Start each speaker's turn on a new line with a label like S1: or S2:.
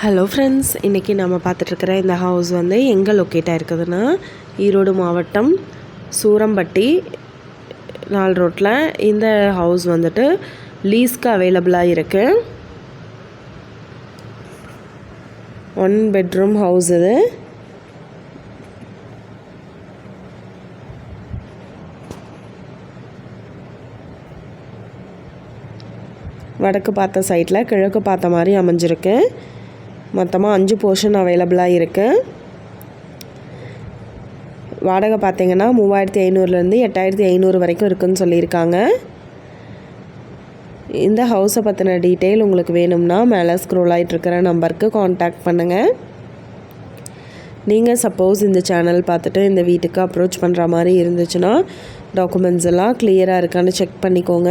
S1: Hello friends இன்றைக்கி நம்ம பார்த்துட்ருக்கிற இந்த ஹவுஸ் வந்து எங்கே லொக்கேட்டாக இருக்குதுன்னா ஈரோடு மாவட்டம் சூரம்பட்டி நாலு ரோட்டில் இந்த ஹவுஸ் வந்துட்டு லீஸ்க்கு அவைலபிளாக இருக்குது ஒன் பெட்ரூம் ஹவுஸ் இது. வடக்கு பார்த்த சைட்டில் கிழக்கு பார்த்த மாதிரி அமைஞ்சிருக்கு. மொத்தமாக அஞ்சு போர்ஷன் அவைலபிளாக இருக்குது வாடகை பார்த்தீங்கன்னா மூவாயிரத்தி ஐநூறுலேருந்து எட்டாயிரத்தி ஐநூறு வரைக்கும் இருக்குதுன்னு சொல்லியிருக்காங்க. இந்த ஹவுஸை பற்றின டீட்டெயில் உங்களுக்கு வேணும்னா மேலே ஸ்க்ரோல் ஆகிட்டுருக்கிற நம்பருக்கு காண்டாக்ட் பண்ணுங்கள் நீங்கள் சப்போஸ் இந்த சேனல் பார்த்துட்டு இந்த வீட்டுக்கு அப்ரோச் பண்ணுற மாதிரி இருந்துச்சுன்னா டாக்குமெண்ட்ஸ் எல்லாம் கிளியராக இருக்கான்னு செக் பண்ணிக்கோங்க.